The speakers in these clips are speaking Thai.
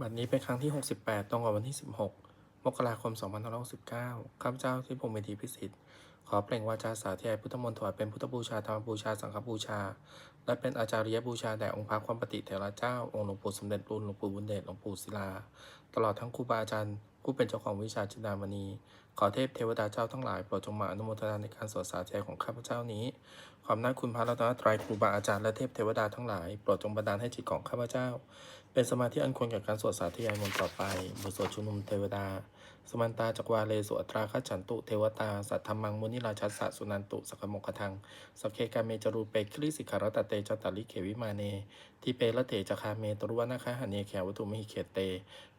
บัดนี้เป็นครั้งที่ 68 ตรงกับวันที่ 16 มกราคม 2569 ข้าพเจ้าที่พงศ์เมธีพิสิทธิ์ ขอเปล่งวาจาสาธยายพุทธมนต์ถวายเป็นพุทธบูชาธรรมบูชาสังฆบูชา และเป็นอาจาริยบูชาแด่องค์พระความปฏิเถระเจ้า องค์หลวงปู่สมเด็จรุ่นหลวงปู่บุญเดชหลวงปู่ศิลา ตลอดทั้งครูบาอาจารย์ผู้เป็นเจ้าของวิชาจินดามณี ขอเทพเทวดาเจ้าทั้งหลายโปรดจงมาอนุโมทนาในการสวดสาธยายของข้าพเจ้านี้ ความน่าคุณพระรัตนตรัยครูบาอาจารย์และเทพเทวดาทั้งหลายโปรดจงบันดาลให้จิตของข้าพเจ้า เป็นสมาธิอันควรแก่การสวดสาธยายมนต์ต่อไปบทสวดชุมนุมเทวดา สมันตาจักวาเลสุอัตราคัจฉันตุเทวตา สัทธรรมังมุนิราชัสสะสุนันตุสกมกทังสกเคกาเมจรูเปคลิสิกขารตเตจตาลิเขวิมาเนทิเปละเถจคาเมตรุวนาคาหเนแขวตุมหิเขเต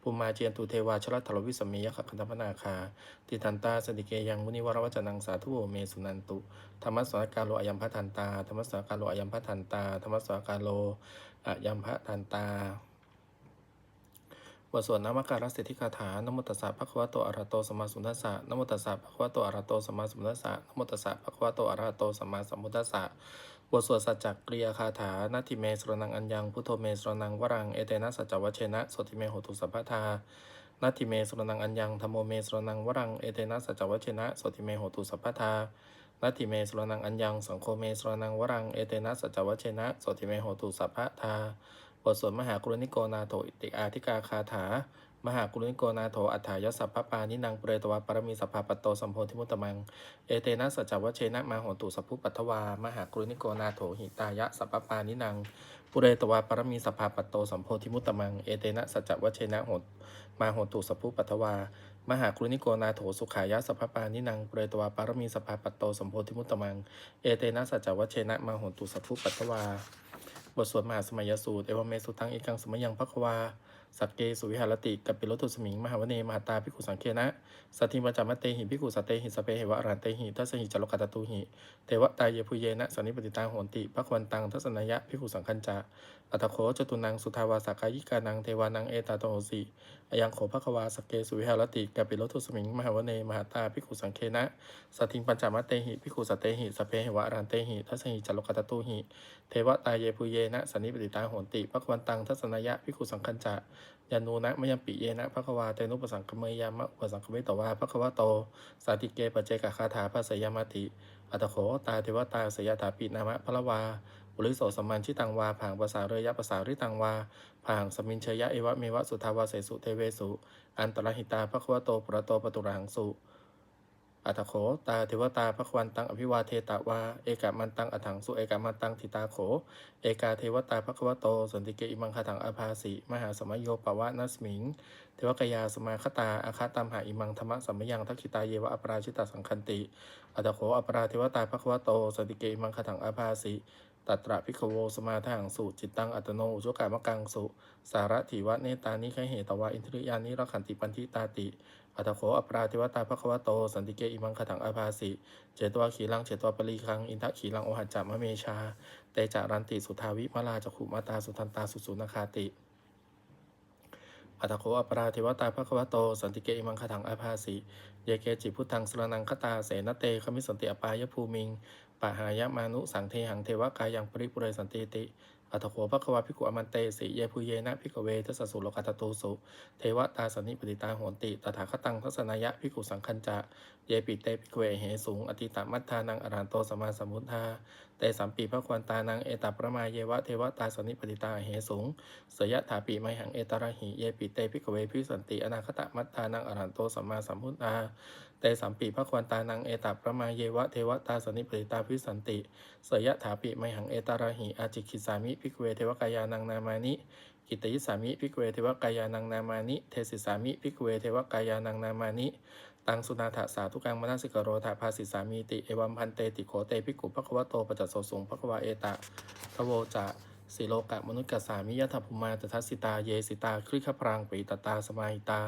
ปุมาเจียนตุเทวาชลัทรวิสมียขคันธพนาคาติทันตาสติเกยังมุนิวรวจนังสาธุโอเมสุนันตุธรรมสวากาโลอยัมพะทันตาธรรมสวากาโลอยัมพะทันตาธรรมสวากาโลอยัมพะทันตา ทสวดนามการสิทธิคาถานโมตัสสะภะคะวะโตอะระหะโตสัมมาสัมพุทธัสสะนโมตัสสะภะคะวะโตอะระหะโตสัมมาสัมพุทธัสสะนโมตัสสะภะคะวะโตอะระหะโตสัมมาสัมพุทธัสสะบทสวดสัจจกริยาคาถานาทิเมสรนังอัญญังพุทโธเมสรนังวรังเอเตนะสัจจวัชเชนะสติเมโหตุสัพพทานาทิเมสรนังอัญญังธรรมโมเมสรนังวรังเอเตนะสัจจวัชเชนะสติเมโหตุสัพพทานาทิเมสรนังอัญญังสังโฆเมสรนังวรังเอเตนะสัจจวัชเชนะสติเมโหตุสัพพทา บทสวดมหากรุณิโกนาโถอิติอาธิกาคาถา มหากรุณิโกนาโถอัฏฐายสัพพปานินังเปรตวาปรมีสัพพะปโตสัมโพธิมุตตมัง เอเตนะสัจจวัชเชนะมาโหตุสัพพุปัทถวา มหากรุณิโกนาโถหิตายะสัพพปานินังปุเรตวาปรมีสัพพะปโตสัมโพธิมุตตมัง เอเตนะสัจจวัชเชนะโหตมาโหตุสัพพุปัทถวามหากรุณิโกนาโถสุขายะสัพพปานินังเปรตวาปรมีสัพพะปโตสัมโพธิมุตตมัง เอเตนะสัจจวัชเชนะมาโหตุสัพพุปัทถวา บทสวดมหาสมัยสูตร เอวเมสุตังเอกังสมัยยังพักวา สักเกสุวิหารติกัปปิโลตุสมิง มหาวเนมหาตาพิกขุสังเคนะสัตถิมจามะเตหิพิกขุสเตหิสเปเหวะรันเตหิทัสหิจโลกตตุหิ เทวตายเยพุเยนะสันนิปติตาโหนติภควันตังทัศนยะพิกขุสังคัญจะอัตโขจตุนังสุทาวาสกายิกานังเทวานังเอตาโตโหสีอยังโขภควาสกเกสุวิหารติกัปปิโลตุสมิง มหาวเน มหาตาภิกขุสังเคนะสัทธิปัญจามะเตหิภิกขุสเตหิสเปเหวะรันเตหิทัสหิจโลกตตุหิ เทวตายเยพุเยนะสันนิปติตาโหนติภควันตังทัศนยะภิกขุสังคัญจายานูนะมยัมปิเยนะภควาเตนุปสังคเมยามะอุปสังคเมตวาภควาโต สาติเกปเจกคาถาภาสยามติอัตโขตาเทวตาสยถาปินามะพระวา บุริโสสมมันชิตังวาผางภาษาเรยะภาษาริตังวาผางสมินเชยะเอวะเมวะสุทาวาเสสุเทเวสุ อันตรหิตาภควโตประโตปตุรังสุอัตโขตาเทวตาภควันตังอภิวาเทตาวาเอกามันตังอถังสุเอกามันตังทิตาโข เอกาเทวตาภควโตสันติเกอิมังคาถังอาภาสิมหาสมัยโยปวะนัสมิง เทวกยาสมาคตาอาคาตามหาอิมังธรรมะสัมมยังทักขิตาเยวะอปราชิตาสังคันติอัตโขอปราเทวตาภควโตสันติเกอิมังคาถังอาภาสิ ตัตระพิกโวสมาทังสุจิตตังอัตโนอุจกามกังสุ สารถิวะเนตานิไคเหตวาอินทริยานิรขันติปันทิตาติอัตโขอปราเทวตาภควโต สันติเกอิมังคถังอาภาสิเจตวาขีลังเจตวาปรีคัง อินทะขีลังโอหัจจามะเมชา เตจารันติสุทาวิมลาจักขุมาตาสุทันตาสุสุนคาติอัตโขอปราเทวตาภควโต สันติเกอิมังคถังอาภาสิเยเกจิพุทธังสรนังคตาเสนเตขมิสันติอปายภูมิง ปะหายะมานุสังเทหังเทวกายังปริปุเรสันติติอัตโขภควาพิกุอมันเตสิเยภูเยนะพิกเวทัสสุโลกัตตูสุ เทวตาสนิปติตาโหนติตถาคตังทัศนยะพิกุสังคัญจะ เยปิเตภิเวเหสูง อติตามัทธานังอรันโตสมมาสมุทธาเตสัมปีพระควันตานังเอตัประมาเยวะเทวตาสนิปติตาเหสูงเสยะถาปีไมหังเอตระหิเยปิเตภิเวพิสันติอนาคตมัทธานังอรันโตสมมาสัมพุทธาเตสัมปีพระควันตานังเอตัประมาเยวะเทวตาสนิปติตาพิสันติเสยะถาปิไมหังเอตระหิอาจิคิสามิภิกเวเทวกายานังนามานิกิตยิสามิภิกเวเทวกายานังนามานิเทศิสามิภิกเวเทวกายานังนามานิ ตังสุนาถาสาธุกังมนาสิกโรธาภาสิสามีติเอวัมพันเตติโขเตภิกขุภควโตปจัสโสสุงภควาเอตะทโวจะสิโลกะมนุษย์กสามิยะถภูมาตทัสสิตาเยสิตาคริขพรางปีตตาสมาหิตา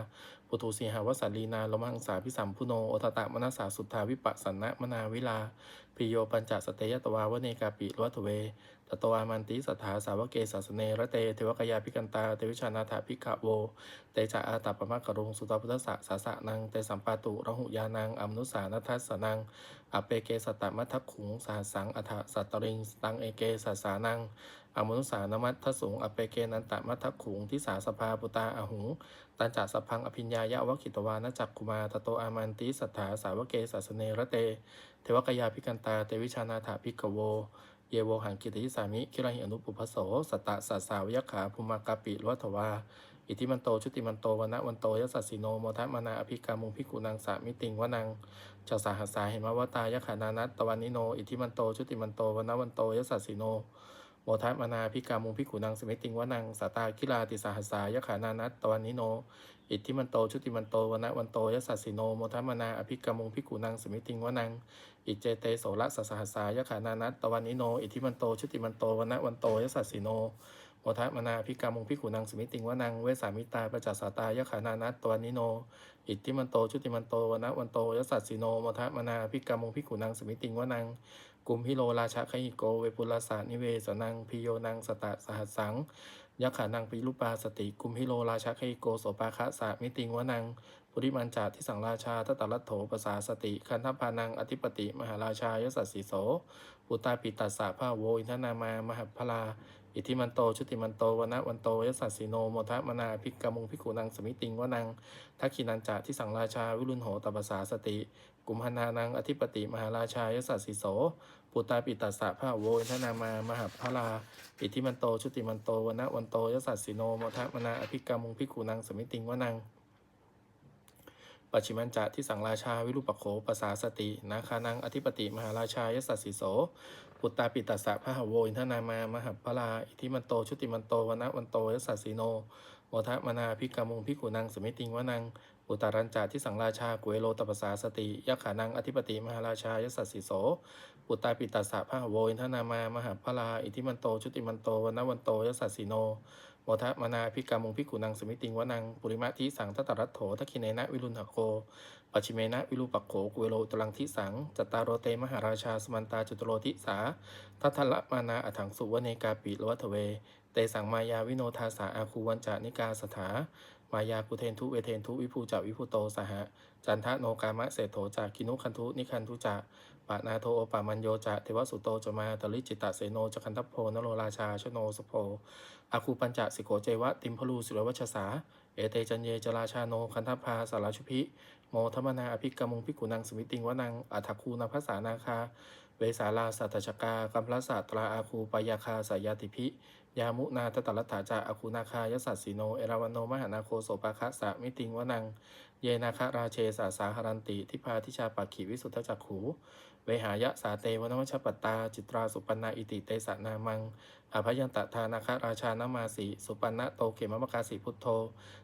ปุตุสีหาวสัลลีนาลมังสาพิสัมพุโนโอตตะมนัสสาสุทธาวิปัสสนะมนาวิลาปิโยปัญจสเตยตวาวเนกาปิลวัตเว ตโตอามันติสัทธาสาวกเกสาสเนระเตเทวกยาพิกันตาเทวิชานาถาภิกขโว เตจาอาตาปมะกะรุงสุตพุทธสสะสาสะนังเตสัมปาตุระหุยานังอมนุสานัทัสนังอเปเกสตตมัทขุงสหัสสังอัฏสัตตริงตังเอเกสัสานังอมนุสานมัทสุงอเปเกนันตมัทขุงทิสาสภาปุตาอหุงตันจัสพังอภิญญายะวะกิตวานจักกุมาตโตอามันติสัทธาสาวกเกสาสเนระเต เทวกยาพิกันตาเตวิชานาถาภิกขโว เยโวหังกิติสามิคิราหิอนุปุพพโสสตตะสัสสาวยขาภูมากาปิลวัตวาอิทิมันโตชุติมันโตวนะวันโตยสัสสิโนโมทะมานาอภิกามุงพิกุนังสามิติงวนังจาสาหัสสาเหมวตายขานานัตตวันนิโน อิทิมันโตชุติมันโตวนะวันโตยสัสสิโน มทัมานาพิกามุงพิกุนังสมิติงวนังสตาคิลาติสาหัสายขานานัตตวันนิโน อิทธิมันโตชุติมันโตวนะวันโตยสัสสิโนโมทัมานาอภิกามุงพิกุนังสมิติงวนัง อิเจเตโสระสสหัสสายขานานัตตวันนิโน อิทธิมันโตชุติมันโตวนะวันโตยสัสสิโน โมทะมนาพิกามุงพิกุนังสมิติงวนังเวสามิตาประจัสสาตายะขานานัตตวนิโน อิทธิมันโตชุติมันโตวนะวันโตยสัสสิโนมทะมนาพิกามุงพิกุนังสมิติงวนังกุมพิโลราชาคหิโกเวปุลสานิเวสนังพิโยนังสตะสหัสสังยักขานังปิลุปาสติกุมพิโลราชาคหิโกโสปาคะสามิติงวนังปุริมันจาที่สังราชาตตรัตโถปสาสติคันธพานังอธิปติ มหาราชายสัสสิโสปุตตาปิตัสสะภาโวอินทนามามหาพลา อิทิมันโตชุติมันโตวนะวันโตยสัสสิโนโมทะมนาภิกกมุงภิกขุนังสมิติงวนังทักขินันจาที่สังราชาวิรุณโหตปสาสติ กุมหนานังอธิปติมหาราชายสัสสิโสปุตตาปิตัสสะภาโวอินทนามามหาพลาอิทิมันโตชุติมันโตวนะวันโตยสัสสิโนโมทะมนาอภิกกมุงภิกขุนังสมิติงวนังปัจฉิมันจะที่สังราชาวิรุปโขปสาสติ นาคานังอธิปติมหาราชายสัสสิโส ปุตตาปิตัสสะพะหโวอินทนามามหัปปลาอิทิมันโตชุติมันโตวนะวันโตยสัสสิโนโมทะมนาพิกามุงพิกุนังสมิติงวนังอุตารัญจาที่สังราชากุเอโลตปสาสติยักขานังอธิปติมหาราชายสัสสิโสปุตตาปิตัสสะพะหโวอินทนามามหัปปลาอิทิมันโตชุติมันโตวนะวันโตยสัสสิโน โมทะมนาพิกามุงพิกุนังสมิติงวนังปุริมะทิสังทัตตรัตโถทักขิเนนะวิรุณหโกปัชิเมนะวิรูปักโขกุเวโลตรังทิสังจัตตารโรเตมหาราชาสมันตาจุตโรทิสาทัทธละมานาอัถังสุวเนกาปิลวัทเว เตสังมายาวิโนทาสาอาคูวันจานิกาสถา มายากุเทนทุเวเทนทุวิภูจาวิภูโตสหะจันทะโนกามะเศรษโถจากกินุคันทุนิคันทุจะปะนาโทโอปามันโยจะเทวสุโตจมาตลิจิตตเสโนจคันทัพโพนโรราชาชโนสโพอาคูปัญจสิโกเจวะติมพลูสุรวัชสาเอเตจันเยจราชาโนคันทัพพาสาราชุพิโมทมนาอภิกรมุงพิกุนังสมิติงวนังอัฏคูนาภาษานาคา เวสาลาสัตชกากัมพลศาตราอาคูปยาคาสายาติพิยามุนาตตลัตถาจาอคูนาคายสัสสีโน เอราวันโน มหานาโคโสปาคะสะมิติงวนัง เยนาคราเชสาสาหรันติ ทิพาทิชาปักขีวิสุทธจักขู เวหายะสาเตวนวัชปัตตา จิตราสุปันนาอิติเตสะนามังอภยันตทานาคราชานามาสีสุปันนะโตเขมมะกาสีพุทโธ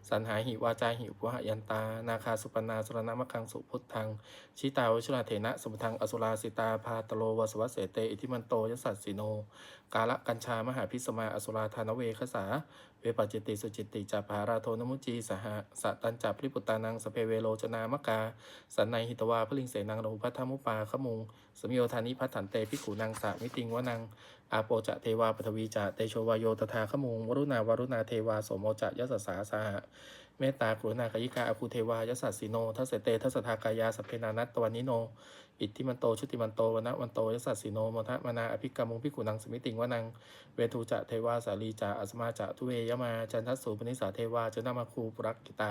สันหาหิวาจาหิปุหยันตา นาคาสุปนาสรณมะคังสุพุทธัง ชิตาวชิราเถนะสมุทังอสุราสิตาพาตโลวสวัสเสเตอิทิมันโตยสัสสิโน กาละกัญชามหาพิสมาอสุราธานเวคสา เวปจิติสุจิตติจาภาราโทนมุจีสหสะตันจับริปุตตานังสเพเวโลจนามกา สันในหิตวาพลิงเสนังโรพัทธมุปาขมุงสมโยธานิพัฒนเตพิขูนังสะมิติงวนัง อาโปจะเทวาปทวีจะเตโชวายโยตถาขมุงวรุณาวรุณาเทวาโสโมจะยสสาสาหะเมตตากรุณากายิกาอาคูเทวายสัสสิโนทัสเสตทัสทากายาสพเพนานัตตวันนิโน อิทธิมันโตชุติมันโตวนะวันโตยสัสสิโนมทะมนาอภิกรรมุงพิกุนังสมิติงวนัง เวทูจะเทวาสาลีจะอัสมาจะทุเวยมาจันทสูปนิสาเทวาจนามาคูปุรักกิตา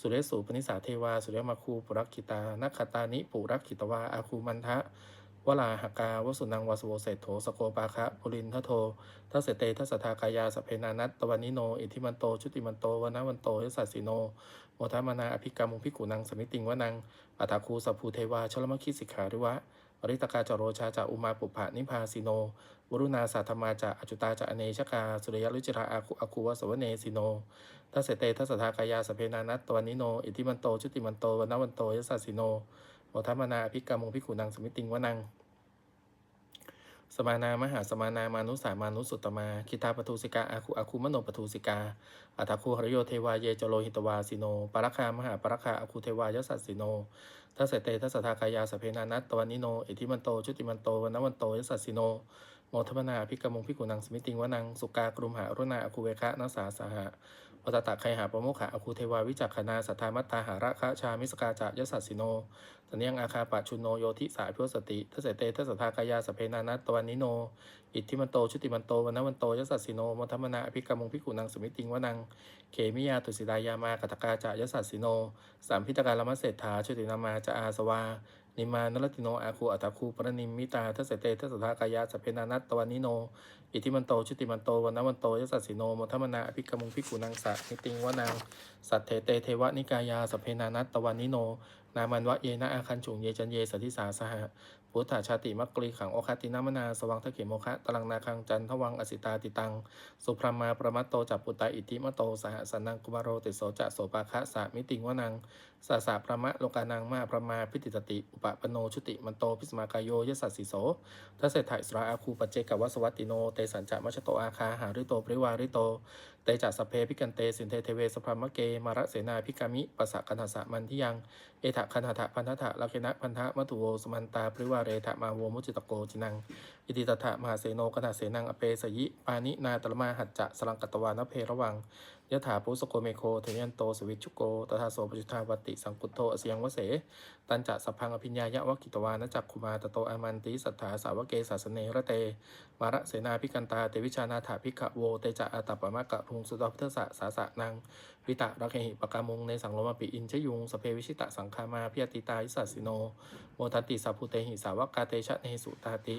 สุเรสูปนิสาเทวาสุเรมาคูปุรักกิตานักขตานิปุรักกิตวาอาคูมันทะ วลาหกาวสุนังวาสโวเศรษโถสโกปาคะปุรินทโททัสเสเตทัสสทากายาสเพนานัตตวันิโน อิทิมันโต ชุติมันโตวนะวันโตยสัสสิโนโมทามานาอภิกรรมุงพิกุนังสมิติงวนังอัตาคูสัพพูเทวาชลมคิสิกขาริวะอริตกาจโรชาจาอุมาปุภะนิพาสิโนวรุณาสัทธมาจะอจุตาจะอเนชกา สุริยลุจิราอาคุอาคูวสวเนสิโนทัสเสเตทัสสทากายาสเพนานัตตวันิโน อิทิมันโต ชุติมันโตวนะวันโตยสัสสิโน โมทามานาอภิกรรมุงพิกุนังสมิติงวนัง สมานามหาสมานามานุสามานุสุตตมาคิตาปทุสิกาอาคุอาคุมโนปทุสิกาอัตคูหรโยเทวาเยจโลหิตวาสิโนปารคามหาปารคาอาคุเทวายสัสสิโนทัสเตทัสสทากายาสเพนานัตตวันิโนอิทิมันโตชุติมันโตวันนวันโตยสัสสิโนโมโมทมนาภิกรมงพิกุนังสมิติงวนังสุกากรุมหารุณาอคูเวคะนัสสาสหะ ปตตะไคหาประโมขะอคูเทวาวิจักขณาสัทธามัตตาหาระคะชามิสกาจะยสัสสิโนตเนียงอาคาปะชุนโนโยทิสายพิวสติทศเตทศทากายาสเพนานัตตวันนิโน อิทธิมันโตชุติมันโตวันวันโตยสัสสิโนโมทมนาอภิกรมงพิกุนังสมิติงวนังเขมิยาตุสิดายามากตกาจะยสัสสิโนสามพิตการลมัสเศรษฐาชุตินามาจะอาสวา นิมานรติโนอาคูอัตคูปรนิมมิตาทัสเตทัสทากายาสเพนานัตตวันนิโน อิทิมันโตชุติมันโตวันนวันโตยสัสสิโนโมทัมนาอภิกรมุงพิกุนังสะนิติงวนังสัตเทเตเทวนิกายาสเพนานัตตวันนิโน นามันวะเยนะอาคันฉุงเยจันเยสทิสาสหะ พุทธาชาติมักกรีขังโอคตินามนาสวังทะเขโมคะตลังนาคังจันทวังอสิตาติตัง สุพรหมาประมัตโตจับปุตตาอิทธิมโตสหสันังกุมารโรติโสจะโสปาคะสามิติงวนังสาสาประมะโลกานังมาประมาพิติตติ อุปปโนชุติมันโตพิสมากายโยยสัสสิโสทัสเศรษฐอิสราอาคูปเจกวัสวัตติโนเตสัญจะมัชโตอาคาหาริโตปริวาริโตเตจัสเพพิกันเตสินเทเทเวสพรมเกมาระเสนาพิกามิปัสสะกันหสะมันทิยังเอถะคันหะพันธะลักเคนะพันธะมัตุโวสมันตาปริวาเรถะมาโวมุจิตโกจินัง อิติตถะมหาเสโนกนาเสนังอเปสยิ ปานินาตรมาหัจจะสลังกัตตวานเพระวัง ยะถาปุสโกเมโคเทยันโตสวิชุโกตถาโสปจุทาวติสังกุตโตอสยังวเส ตันจะสัพพังอภิญญายะวกิตวานจักคุมาตโตอามันติสัทธาสาวเกศาสเนระเต มาระเสนาพิกันตาเตวิชานาถาภิกะโวเตจะอาตัปปะมะกะพุงสุตพุทธสะสาสะนังวิตะรักเหหิปกามุงในสังโลมปิอินชยุงสเพวิชิตะสังคามาพิยติตาอิสัสสิโนโมทันติสัพพุเตหิสาวกาเตชะเนสุตาติ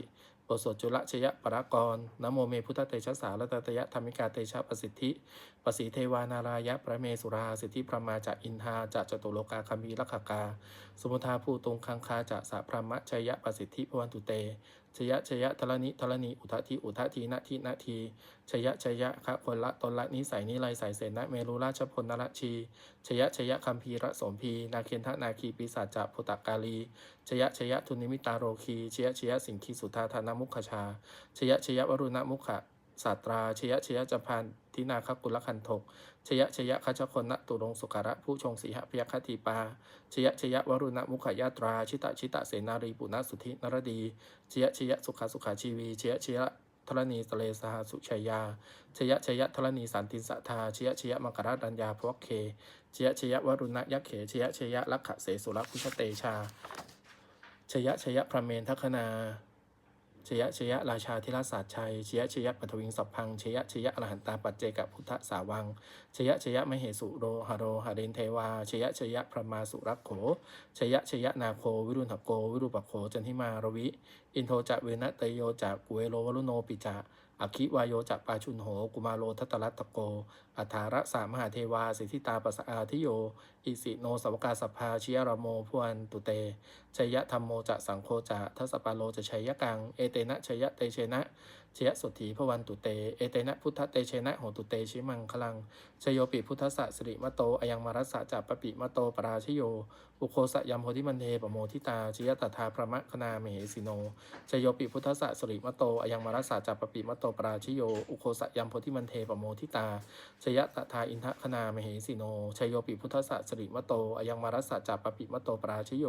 ทสวดจุลชยปรากรนโมเมพุทธเตชะสารตตยะธรรมิกาเตชะประสิทธิปสีเทวานารายะพระเมสุราสิทธิพระมาจะอินทาจะจตุโลกาคามีลักขกา สมุทาภูตรงคังคาจะสะพระมะชยะประสิทธิพวันตุเต ชยะชยะทรณิทรณีอุทะทีอุทะทีนาทีนาทีชยะชยะคะคนละตนละนิสัยนิไลสายเสนะเมรุราชพลนรชีชยะชยะคัมภีระสมพีนาเคนทนาคีปีศาจจะพุตกาลีชยะชยะทุนิมิตาโรคีชยะชยะสิงคีสุธาธานามุขชาชยะชยะวรุณมุขะศาตราชยะชยะจพัน ทินาคกุลคันทกชยะชยะคัชคนนตุรงสุขระผู้ชงสีหพยคติปาชยะชยะวรุณมุขยาตรา ชิตะชิตะเสนารีปุณสุธินรดีชยะชยะสุขสุขาชีวีชยะชยะธรณีสเลสหสุชัยยาชยะชยะธรณีสันติสัทธาชยะชยะมังกรดัญญาพวกเคชยะชยะวรุณยักเขชยะชยะลักขะเสสุรพุชเตชาชยะชยะพระเมนทัคนา ชยะชยะราชาธิราชศาสตร์ชัยชยะชยะปัทวิงสัพพังชยะชยะอรหันตาปัจเจกพุทธสาวังชยะชยะมเหสุโรหะโรหเรนเทวาชยะชยะพระมาสุรักโขชยะชยะนาโควิรุณหโกวิรุปโขจันทิมารวิ อินโทจะเวนะเตโยจากุเวโลวรุโนปิจะ อคิวายโยจะปาชุนโห กุมาโลทัตตรัตโก อัฐาระสามหาเทวา สิทธิตาปัสอาทิโย อิสิโนสวกาสภาชิยรโมพวนตุเตชยธรรมโมจะสังโคจะทัสปาโลจะชัยกัง เอเตนะชยเตเชนะ ชยสุถีพวันตุเต เอเตนะพุทธเตเชนะโหตุเตชิมังคลังชโยปิพุทธสะสิริมโตอยังมารัสสะจัปปปิมโตปราชโยอุโคสะยัมโพธิมันเทปโมทิตาชยตถาพระมะคณาเมเหสิโนชโยปิพุทธสะสิริมโตอยังมารัสสะจัปปปิมโตปราชโยอุโคสะยัมโพธิมันเทปโมทิตาชยตถาอินทคณาเมเหสิโนชโยปิพุทธสะสิริมโตอยังมารัสสะจัปปปิมโตปราชโย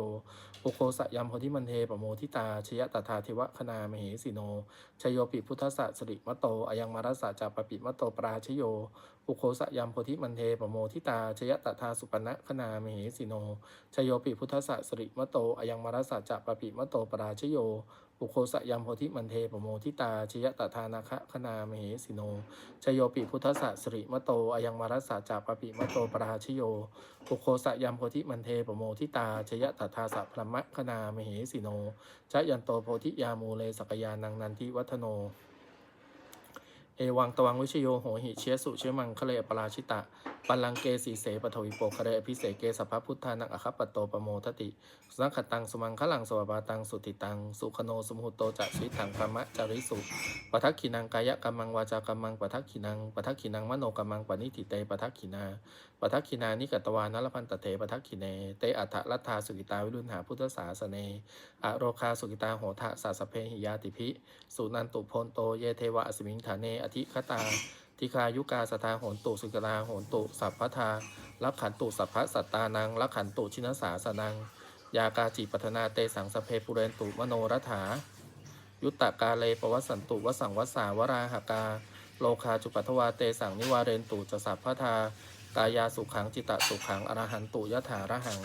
อุโคสะยัมโพธิมันเทปโมทิตาชยตถาเทวคณาเมเหสิโนชโยปิพุทธสสะสริมโตอยังมารัสสะจาปปิมโตปราชโย อุโคสะยัมโพธิมันเทปโมทิตาชยตถาสุปนะคนามเหสิโนชโยปิพุทธสสะสริมโตอยังมารัสสะจาปปปิมโตปราชโย อุโคสยัมโพธิมันเทปโมทิตาชยตทานาคะคณามเหสิโนชโยปิพุทธสสะสริมโตอยังมารัสสะจัปปิมโตปราชโยอุโคสยัมโพธิมันเทปโมทิตาชยตทาสะพรมะคณามเหสิโนชยันโตโพธิยามูเลสกยานังนันทิวัฒโน เอวังตวังวิชโยโหหิเชสุเชมังคะเลปราชิตะปัลลังเกสีเสปทวิโปคะเลอภิเสเกสัพพุทธานังอคัปโตปโมทติ สังขตังสุมังขลังสวบาตังสุติตัง สุขโนสมุหโตจะชิตังพมะจาริสุปทักขินังกายกรรมังวาจากรรมังปทักขินังปทักขินังมโนกรรมังปณิติเตปทักขินา ปทักขินานิกตวานรพันตเถปทักขิเน เตอัฏฐรัฐาสุกิตาวิรุณหาพุทธศาสเนอโรคาสุกิตาโหทะสาสเพหิยาติภิ สุนันตุพนโตเยเทวะอสมิงฐานเนอธิคตาทิคายุกาสตาโหนตุสุกราโหนตุสัพพทาลักขันตุสัพพสัตตานังลักขันตุชินสาสนัง ยากาจิปัฒนาเตสังสเพปุเรนตุมโนรัฐา ยุตตะกาเลปวสันตุวสังวสาวราหกา โลคาจุปัทวาเตสังนิวาเรนตุจสัพพทา กายาสุขังจิตตสุขังอรหันตุยถาระหัง